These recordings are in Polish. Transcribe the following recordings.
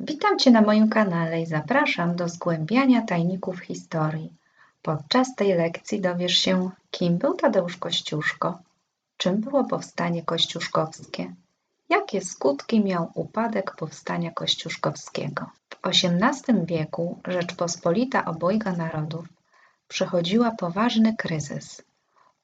Witam Cię na moim kanale i zapraszam do zgłębiania tajników historii. Podczas tej lekcji dowiesz się, kim był Tadeusz Kościuszko, czym było powstanie kościuszkowskie, jakie skutki miał upadek powstania kościuszkowskiego. W XVIII wieku Rzeczpospolita obojga narodów przechodziła poważny kryzys.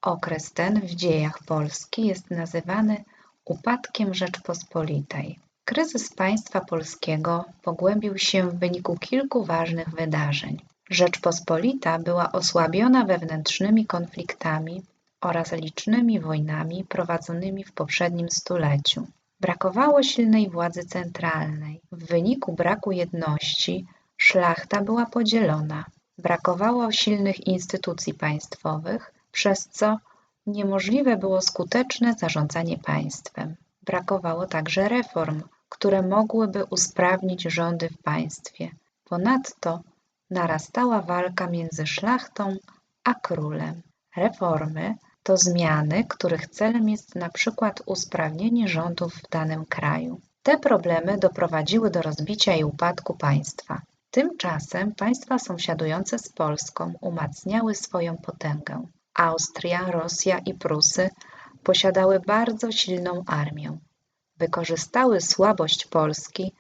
Okres ten w dziejach Polski jest nazywany upadkiem Rzeczpospolitej. Kryzys państwa polskiego pogłębił się w wyniku kilku ważnych wydarzeń. Rzeczpospolita była osłabiona wewnętrznymi konfliktami oraz licznymi wojnami prowadzonymi w poprzednim stuleciu. Brakowało silnej władzy centralnej. W wyniku braku jedności szlachta była podzielona. Brakowało silnych instytucji państwowych, przez co niemożliwe było skuteczne zarządzanie państwem. Brakowało także reform, które mogłyby usprawnić rządy w państwie. Ponadto narastała walka między szlachtą a królem. Reformy to zmiany, których celem jest na przykład usprawnienie rządów w danym kraju. Te problemy doprowadziły do rozbicia i upadku państwa. Tymczasem państwa sąsiadujące z Polską umacniały swoją potęgę. Austria, Rosja i Prusy posiadały bardzo silną armię. Wykorzystały słabość Polski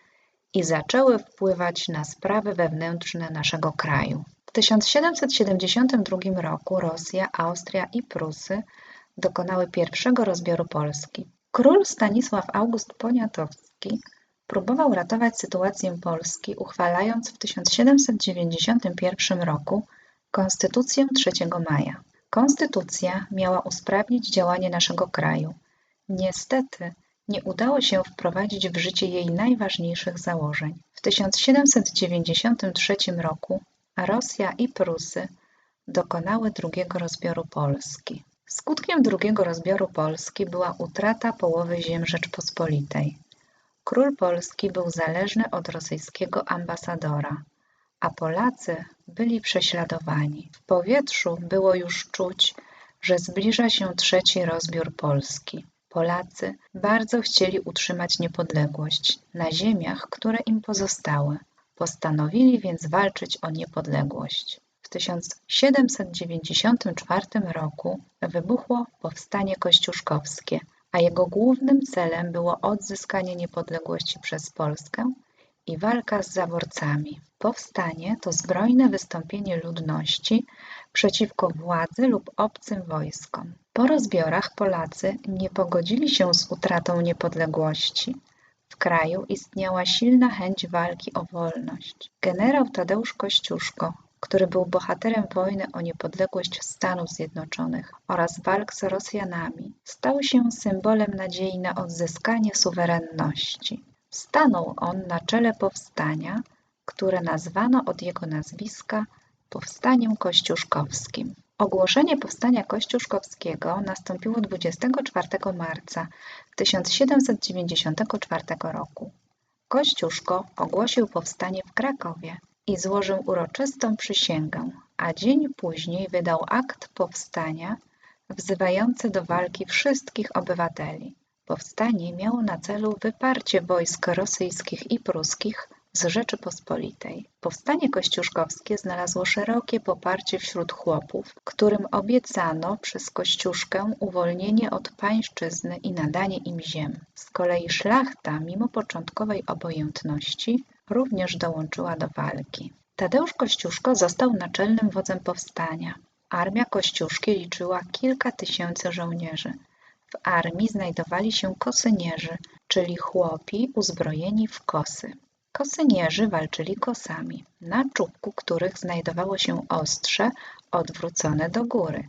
i zaczęły wpływać na sprawy wewnętrzne naszego kraju. W 1772 roku Rosja, Austria i Prusy dokonały pierwszego rozbioru Polski. Król Stanisław August Poniatowski próbował ratować sytuację Polski, uchwalając w 1791 roku Konstytucję 3 maja. Konstytucja miała usprawnić działanie naszego kraju. Niestety nie udało się wprowadzić w życie jej najważniejszych założeń. W 1793 roku Rosja i Prusy dokonały drugiego rozbioru Polski. Skutkiem drugiego rozbioru Polski była utrata połowy ziem Rzeczpospolitej. Król Polski był zależny od rosyjskiego ambasadora, a Polacy byli prześladowani. W powietrzu było już czuć, że zbliża się trzeci rozbiór Polski. Polacy bardzo chcieli utrzymać niepodległość na ziemiach, które im pozostały. Postanowili więc walczyć o niepodległość. W 1794 roku wybuchło powstanie kościuszkowskie, a jego głównym celem było odzyskanie niepodległości przez Polskę i walka z zaborcami. Powstanie to zbrojne wystąpienie ludności przeciwko władzy lub obcym wojskom. Po rozbiorach Polacy nie pogodzili się z utratą niepodległości. W kraju istniała silna chęć walki o wolność. Generał Tadeusz Kościuszko, który był bohaterem wojny o niepodległość Stanów Zjednoczonych oraz walk z Rosjanami, stał się symbolem nadziei na odzyskanie suwerenności. Stanął on na czele powstania, które nazwano od jego nazwiska Powstaniem Kościuszkowskim. Ogłoszenie powstania kościuszkowskiego nastąpiło 24 marca 1794 roku. Kościuszko ogłosił powstanie w Krakowie i złożył uroczystą przysięgę, a dzień później wydał akt powstania wzywający do walki wszystkich obywateli. Powstanie miało na celu wyparcie wojsk rosyjskich i pruskich z Rzeczypospolitej. Powstanie kościuszkowskie znalazło szerokie poparcie wśród chłopów, którym obiecano przez Kościuszkę uwolnienie od pańszczyzny i nadanie im ziem. Z kolei szlachta, mimo początkowej obojętności, również dołączyła do walki. Tadeusz Kościuszko został naczelnym wodzem powstania. Armia Kościuszki liczyła kilka tysięcy żołnierzy. W armii znajdowali się kosynierzy, czyli chłopi uzbrojeni w kosy. Kosynierzy walczyli kosami, na czubku których znajdowało się ostrze odwrócone do góry.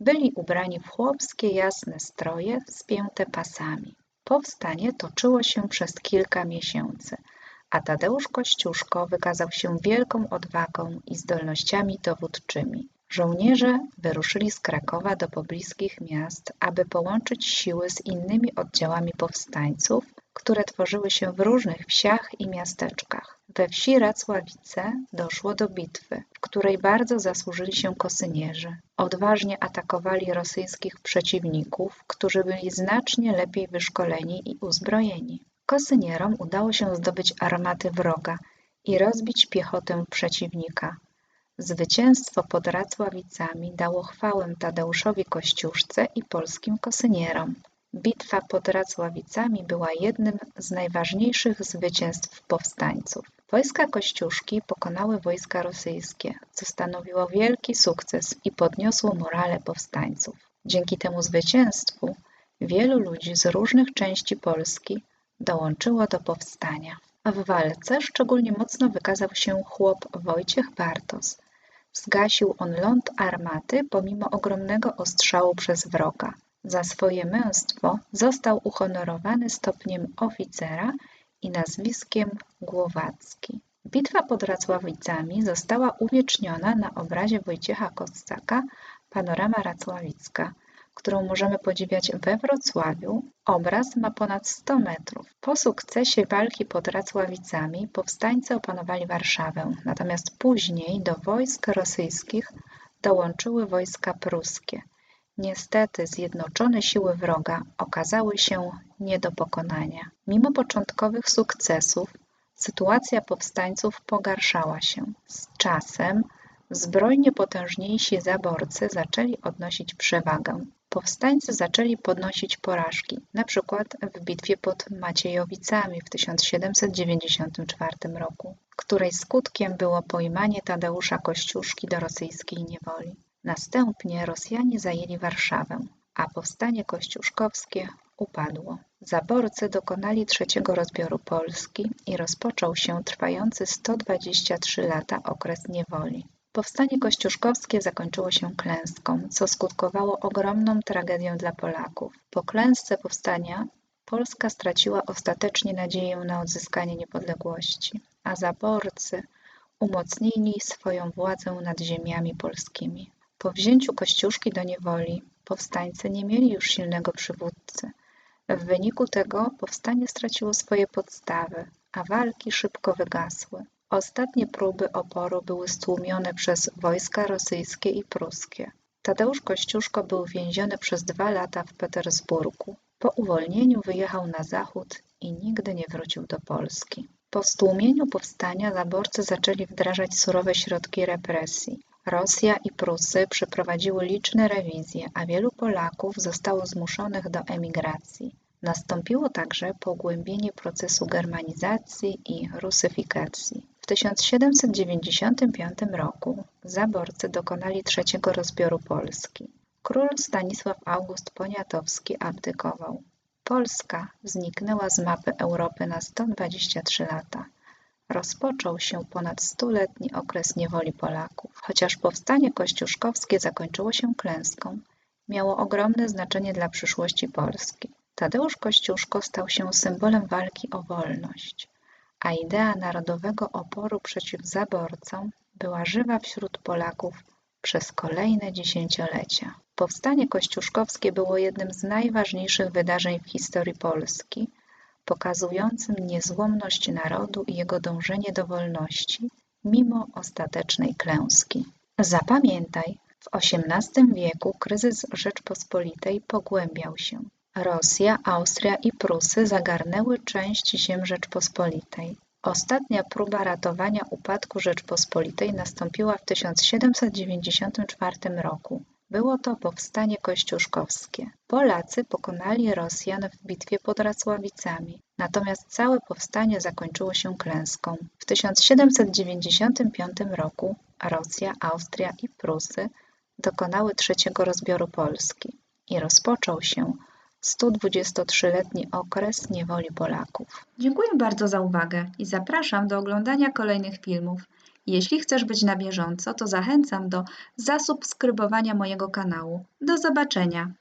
Byli ubrani w chłopskie jasne stroje spięte pasami. Powstanie toczyło się przez kilka miesięcy, a Tadeusz Kościuszko wykazał się wielką odwagą i zdolnościami dowódczymi. Żołnierze wyruszyli z Krakowa do pobliskich miast, aby połączyć siły z innymi oddziałami powstańców, które tworzyły się w różnych wsiach i miasteczkach. We wsi Racławice doszło do bitwy, w której bardzo zasłużyli się kosynierzy. Odważnie atakowali rosyjskich przeciwników, którzy byli znacznie lepiej wyszkoleni i uzbrojeni. Kosynierom udało się zdobyć armaty wroga i rozbić piechotę przeciwnika. Zwycięstwo pod Racławicami dało chwałę Tadeuszowi Kościuszce i polskim kosynierom. Bitwa pod Racławicami była jednym z najważniejszych zwycięstw powstańców. Wojska Kościuszki pokonały wojska rosyjskie, co stanowiło wielki sukces i podniosło morale powstańców. Dzięki temu zwycięstwu wielu ludzi z różnych części Polski dołączyło do powstania. W walce szczególnie mocno wykazał się chłop Wojciech Bartos. Zgasił on ląd armaty pomimo ogromnego ostrzału przez wroga. Za swoje męstwo został uhonorowany stopniem oficera i nazwiskiem Głowacki. Bitwa pod Racławicami została uwieczniona na obrazie Wojciecha Kossaka Panorama Racławicka, którą możemy podziwiać we Wrocławiu. Obraz ma ponad 100 metrów. Po sukcesie walki pod Racławicami powstańcy opanowali Warszawę, natomiast później do wojsk rosyjskich dołączyły wojska pruskie. Niestety zjednoczone siły wroga okazały się nie do pokonania. Mimo początkowych sukcesów sytuacja powstańców pogarszała się. Z czasem zbrojnie potężniejsi zaborcy zaczęli odnosić przewagę. Powstańcy zaczęli podnosić porażki, na przykład w bitwie pod Maciejowicami w 1794 roku, której skutkiem było pojmanie Tadeusza Kościuszki do rosyjskiej niewoli. Następnie Rosjanie zajęli Warszawę, a powstanie kościuszkowskie upadło. Zaborcy dokonali trzeciego rozbioru Polski i rozpoczął się trwający 123 lata okres niewoli. Powstanie kościuszkowskie zakończyło się klęską, co skutkowało ogromną tragedią dla Polaków. Po klęsce powstania Polska straciła ostatecznie nadzieję na odzyskanie niepodległości, a zaborcy umocnili swoją władzę nad ziemiami polskimi. Po wzięciu Kościuszki do niewoli powstańcy nie mieli już silnego przywódcy. W wyniku tego powstanie straciło swoje podstawy, a walki szybko wygasły. Ostatnie próby oporu były stłumione przez wojska rosyjskie i pruskie. Tadeusz Kościuszko był więziony przez dwa lata w Petersburgu. Po uwolnieniu wyjechał na zachód i nigdy nie wrócił do Polski. Po stłumieniu powstania zaborcy zaczęli wdrażać surowe środki represji. Rosja i Prusy przeprowadziły liczne rewizje, a wielu Polaków zostało zmuszonych do emigracji. Nastąpiło także pogłębienie procesu germanizacji i rusyfikacji. W 1795 roku zaborcy dokonali trzeciego rozbioru Polski. Król Stanisław August Poniatowski abdykował. Polska zniknęła z mapy Europy na 123 lata rozpoczął się ponad stuletni okres niewoli Polaków. Chociaż powstanie kościuszkowskie zakończyło się klęską, miało ogromne znaczenie dla przyszłości Polski. Tadeusz Kościuszko stał się symbolem walki o wolność, a idea narodowego oporu przeciw zaborcom była żywa wśród Polaków przez kolejne dziesięciolecia. Powstanie kościuszkowskie było jednym z najważniejszych wydarzeń w historii Polski, pokazującym niezłomność narodu i jego dążenie do wolności mimo ostatecznej klęski. Zapamiętaj, w XVIII wieku kryzys Rzeczpospolitej pogłębiał się. Rosja, Austria i Prusy zagarnęły część ziem Rzeczpospolitej. Ostatnia próba ratowania upadku Rzeczpospolitej nastąpiła w 1794 roku. Było to powstanie kościuszkowskie. Polacy pokonali Rosjan w bitwie pod Racławicami, natomiast całe powstanie zakończyło się klęską. W 1795 roku Rosja, Austria i Prusy dokonały trzeciego rozbioru Polski i rozpoczął się 123-letni okres niewoli Polaków. Dziękuję bardzo za uwagę i zapraszam do oglądania kolejnych filmów. Jeśli chcesz być na bieżąco, to zachęcam do zasubskrybowania mojego kanału. Do zobaczenia!